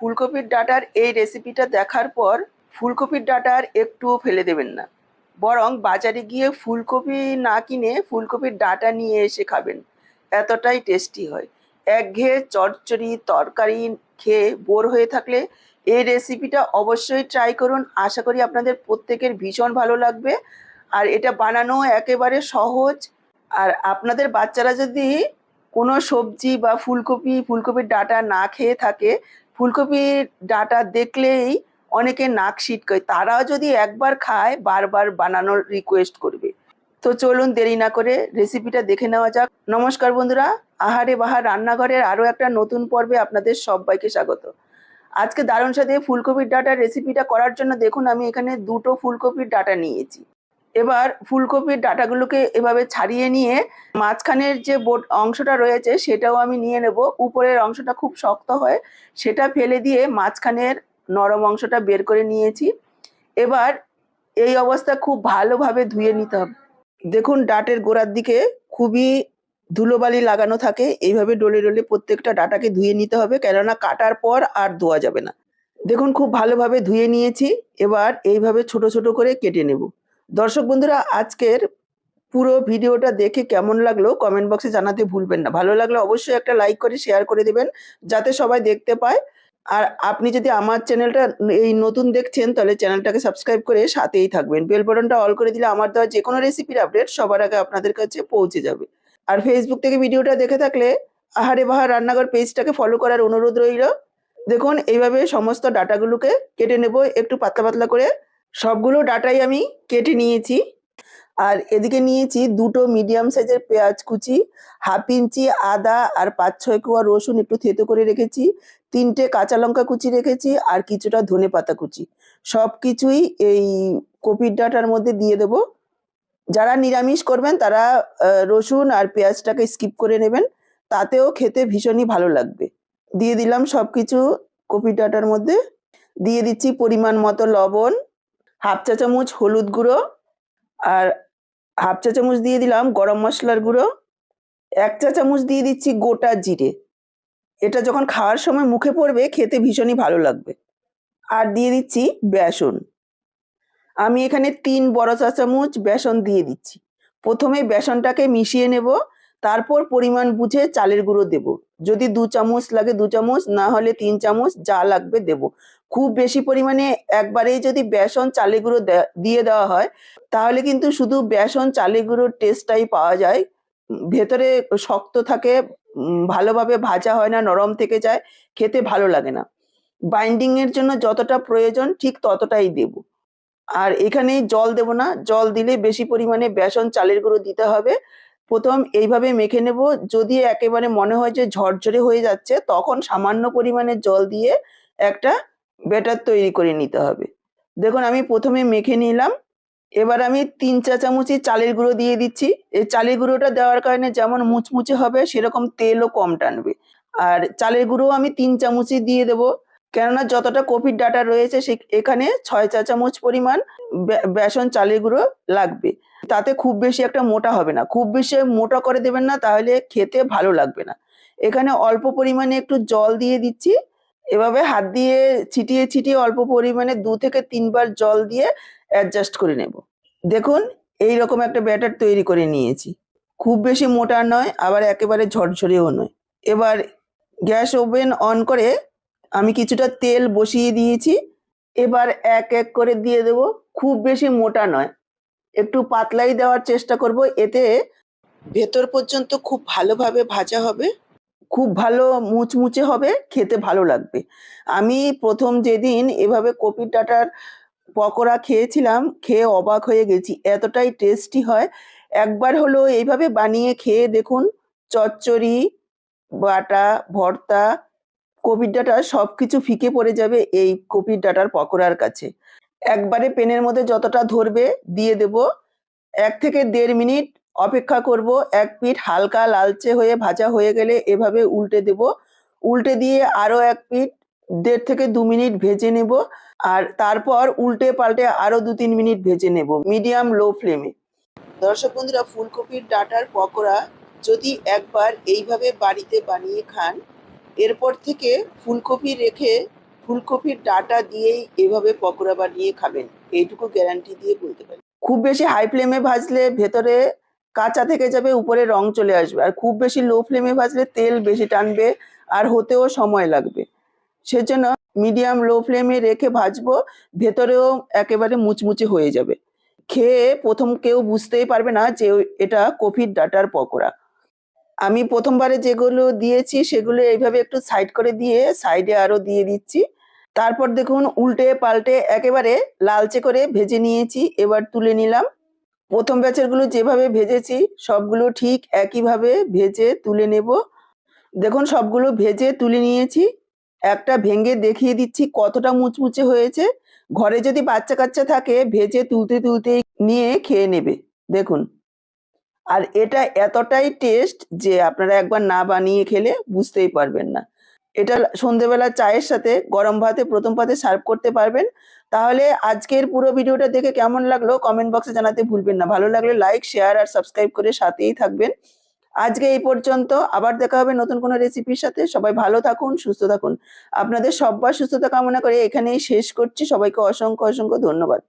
ফুলকপির ডাটার এই রেসিপিটা দেখার পর ফুলকপির ডাঁটার একটুও ফেলে দেবেন না। বরং বাজারে গিয়ে ফুলকপি না কিনে ফুলকপির ডাটা নিয়ে এসে খাবেন। এতটাই টেস্টি হয়। একঘেয়ে চচ্চড়ি, তরকারি খেয়ে বোর হয়ে থাকলে এই রেসিপিটা অবশ্যই ট্রাই করুন। আশা করি আপনাদের প্রত্যেকের ভীষণ ভালো লাগবে। আর এটা বানানো একেবারে সহজ। আর আপনাদের বাচ্চারা যদি কোনো সবজি বা ফুলকপি, ফুলকপির ডাটা না খেয়ে থাকে, ফুলকপির ডাটা দেখলেই অনেকে নাক ছিটকায় তারাও যদি একবার খায়, বারবার বানানোর রিকোয়েস্ট করবে। তো চলুন দেরি না করে রেসিপিটা দেখে নেওয়া যাক। নমস্কার বন্ধুরা, আহারে বাহার রান্নাঘরের আরও একটা নতুন পর্বে আপনাদের সবাইকে স্বাগত। আজকে দারুণ সাথে ফুলকপির ডাঁটার রেসিপিটা করার জন্য দেখুন আমি এখানে দুটো ফুলকপির ডাটা নিয়েছি। এবার ফুলকপির ডাটাগুলোকে এভাবে ছাড়িয়ে নিয়ে মাঝখানের যে বোট অংশটা রয়েছে সেটাও আমি নিয়ে নেব। উপরের অংশটা খুব শক্ত হয়, সেটা ফেলে দিয়ে মাঝখানের নরম অংশটা বের করে নিয়েছি। এবার এই অবস্থা খুব ভালোভাবে ধুয়ে নিতে হবে। দেখুন, ডাটের গোড়ার দিকে খুবই ধুলোবালি লাগানো থাকে। এইভাবে ডলে ডলে প্রত্যেকটা ডাটাকে ধুয়ে নিতে হবে, কেননা কাটার পর আর ধোয়া যাবে না। দেখুন, খুব ভালোভাবে ধুয়ে নিয়েছি। এবার এইভাবে ছোট ছোট করে কেটে নেব। দর্শক বন্ধুরা, আজকের পুরো ভিডিওটা দেখে কেমন লাগল কমেন্ট বক্সে জানাতে ভুলবেন না। ভালো লাগলে অবশ্যই একটা লাইক করে, শেয়ার করে দেবেন যাতে সবাই দেখতে পায়। আর আপনি যদি আমার চ্যানেলটা এই নতুন দেখছেন, তাহলে চ্যানেলটাকে সাবস্ক্রাইব করে সাথেই থাকবেন। বেল বাটনটা অল করে দিলে আমার দেওয়া যে কোনো রেসিপির আপডেট সবার আগে আপনাদের কাছে পৌঁছে যাবে। আর ফেসবুক থেকে ভিডিওটা দেখে থাকলে আহারে বাহার রান্নাঘর পেজটাকে ফলো করার অনুরোধ রইল। দেখুন, এইভাবে সমস্ত ডাটাগুলোকে কেটে নেব, একটু পাতলা পাতলা করে। সবগুলো ডাটাই আমি কেটে নিয়েছি। আর এদিকে নিয়েছি দুটো মিডিয়াম সাইজের পেঁয়াজ কুচি হাফ ইঞ্চি আদা আর পাঁচ ছয় কোয়া রসুন একটু থেতো করে রেখেছি, তিনটে কাঁচা লঙ্কা কুচি রেখেছি আর কিছুটা ধনে পাতা কুচি। সব কিছুই এই কপির ডাটার মধ্যে দিয়ে দেব। যারা নিরামিষ করবেন তারা রসুন আর পেঁয়াজটাকে স্কিপ করে নেবেন, তাতেও খেতে ভীষণই ভালো লাগবে। দিয়ে দিলাম সব কিছু কপির ডাটার মধ্যে। দিয়ে দিচ্ছি পরিমাণ মতো লবণ হাফ চা চামচ হলুদ গুঁড়ো আর হাফ চা চামচ দিয়ে দিলাম গরম মশলার গুঁড়ো। এক চা চামচ দিয়ে দিচ্ছি গোটা জিরে। এটা যখন খাওয়ার সময় মুখে পড়বে, খেতে ভীষণই ভালো লাগবে। আর দিয়ে দিচ্ছি বেসন। আমি এখানে তিন বড় চা চামচ বেসন দিয়ে দিচ্ছি। প্রথমে বেসনটাকে মিশিয়ে নেব। তারপর পরিমাণ বুঝে চালের গুঁড়ো দেব। যদি দু চামচ লাগে দু চামচ, না হলে তিন চামচ, যা লাগবে দেব। খুব বেশি পরিমাণে একবারেই যদি বেসন চালের গুঁড়ো দিয়ে দেওয়া হয়, তাহলে কিন্তু শুধু বেসন চালের গুঁড়োর টেস্টটাই পাওয়া যায়। ভেতরে শক্ত থাকে ভালোভাবে ভাজা হয় না, নরম থেকে যায়, খেতে ভালো লাগে না। বাইন্ডিং এর জন্য যতটা প্রয়োজন, ঠিক ততটাই দেব। আর এখানে জল দেব না, জল দিলে বেশি পরিমাণে বেসন চালের গুঁড়ো দিতে হবে। প্রথম এইভাবে মেখে নেব। যদি একেবারে মনে হয় যে ঝরঝরে হয়ে যাচ্ছে, তখন সামান্য পরিমাণে জল দিয়ে একটা ব্যাটার তৈরি করে নিতে হবে। দেখুন, আমি প্রথমে মেখে নিলাম। এবার আমি তিন চা চামচই চালের গুঁড়ো দিয়ে দিচ্ছি। এই চালের গুঁড়োটা দেওয়ার কারণে যেমন মুচমুচে হবে, সেরকম তেলও কম টানবে। আর চালের গুঁড়ো আমি তিন চামচই দিয়ে দেব। কেননা যতটা কপির ডাটা রয়েছে, সে এখানে ছয় চা চামচ পরিমাণ বেসন চালের গুঁড়ো লাগবে। তাতে খুব বেশি একটা মোটা হবে না। খুব বেশি মোটা করে দেবেন না, তাহলে খেতে ভালো লাগবে না। এখানে অল্প পরিমাণে একটু জল দিয়ে দিচ্ছি। এভাবে হাত দিয়ে ছিটিয়ে ছিটিয়ে অল্প পরিমাণে দু থেকে তিনবার জল দিয়ে অ্যাডজাস্ট করে নেব। দেখুন এই রকম একটা ব্যাটার তৈরি করে নিয়েছি। খুব বেশি মোটা নয়, আবার একেবারে ঝরঝরেও নয়। এবার গ্যাস ওভেন অন করে আমি কিছুটা তেল বসিয়ে দিয়েছি। এবার এক এক করে দিয়ে দেব। খুব বেশি মোটা নয়। একটু পাতলাই দেওয়ার চেষ্টা করব, এতে ভেতর পর্যন্ত খুব ভালোভাবে ভাজা হবে, খুব ভালো মুচমুচে হবে, খেতে ভালো লাগবে। আমি প্রথম যেদিন এভাবে কপির ডাটার পকোড়া খেয়েছিলাম, খেয়ে অবাক হয়ে গেছি, এতটাই টেস্টি হয়। একবার হলো এইভাবে বানিয়ে খেয়ে দেখুন, চচ্চড়ি, বাটা, ভর্তা কপির ডাটা সব কিছু ফিকে পড়ে যাবে এই কপির ডাটার পকোড়ার কাছে। একবারে পেনের মধ্যে যতটা ধরবে দিয়ে দেব। এক থেকে দেড় মিনিট অপেক্ষা করব। এক পিঠ হালকা লালচে হয়ে ভাজা হয়ে গেলে এভাবে উল্টে দেব। উল্টে দিয়ে আরও এক পিঠ দেড় থেকে দু মিনিট ভেজে নেব আর তারপর উল্টে পাল্টে আরও দু তিন মিনিট ভেজে নেব মিডিয়াম লো ফ্লেমে। দর্শক বন্ধুরা, ফুলকপির ডাটার পকোড়া যদি একবার এইভাবে বাড়িতে বানিয়ে খান, এরপর থেকে ফুলকপি রেখে ফুলকপির ডাটা দিয়েই এভাবে পকোড়া বানিয়ে খাবেন, এইটুকু গ্যারান্টি দিয়ে বলতে পারি। খুব বেশি হাই ফ্লেমে ভাজলে ভেতরে কাঁচা থেকে যাবে, উপরে রং চলে আসবে। আর খুব বেশি লো ফ্লেমে ভাজলে তেল বেশি টানবে আর হতেও সময় লাগবে। সেজন্য মিডিয়াম লো ফ্লেমে রেখে ভাজবো, ভেতরেও একেবারে মুচমুচে হয়ে যাবে। খেয়ে প্রথম কেউ বুঝতেই পারবে না যে এটা কফির ডাটার পকোড়া। আমি প্রথমবারে যেগুলো দিয়েছি সেগুলো এইভাবে একটু সাইড করে দিয়ে সাইডে আরও দিয়ে দিচ্ছি। তারপর দেখুন উল্টে পাল্টে একেবারে লালচে করে ভেজে নিয়েছি, এবার তুলে নিলাম। প্রথম ব্যাচেরগুলো যেভাবে ভেজেছি, সবগুলো ঠিক একইভাবে ভেজে তুলে নেব। দেখুন সবগুলো ভেজে তুলে নিয়েছি। একটা ভেঙে দেখিয়ে দিচ্ছি কতটা মুচমুচে হয়েছে। ঘরে যদি বাচ্চা কাচ্চা থাকে, ভেজে তুলতে তুলতে নিয়ে খেয়ে নেবে। দেখুন। আর এটা এতটাই টেস্ট যে আপনারা একবার না বানিয়ে খেলে বুঝতেই পারবেন না। এটা সন্ধেবেলা চায়ের সাথে গরম ভাতে, প্রথম পাতে সার্ভ করতে পারবেন। তাহলে আজকের পুরো ভিডিওটা দেখে কেমন লাগল কমেন্ট বক্সে জানাতে ভুলবেন না। ভালো লাগলে লাইক শেয়ার আর সাবস্ক্রাইব করে সাথেই থাকবেন। আজকে এই পর্যন্ত, আবার দেখা হবে নতুন কোনো রেসিপির সাথে। সবাই ভালো থাকুন, সুস্থ থাকুন। আপনাদের সব্বার সুস্থতা কামনা করে এখানেই শেষ করছি। সবাইকে অসংখ্য অসংখ্য ধন্যবাদ।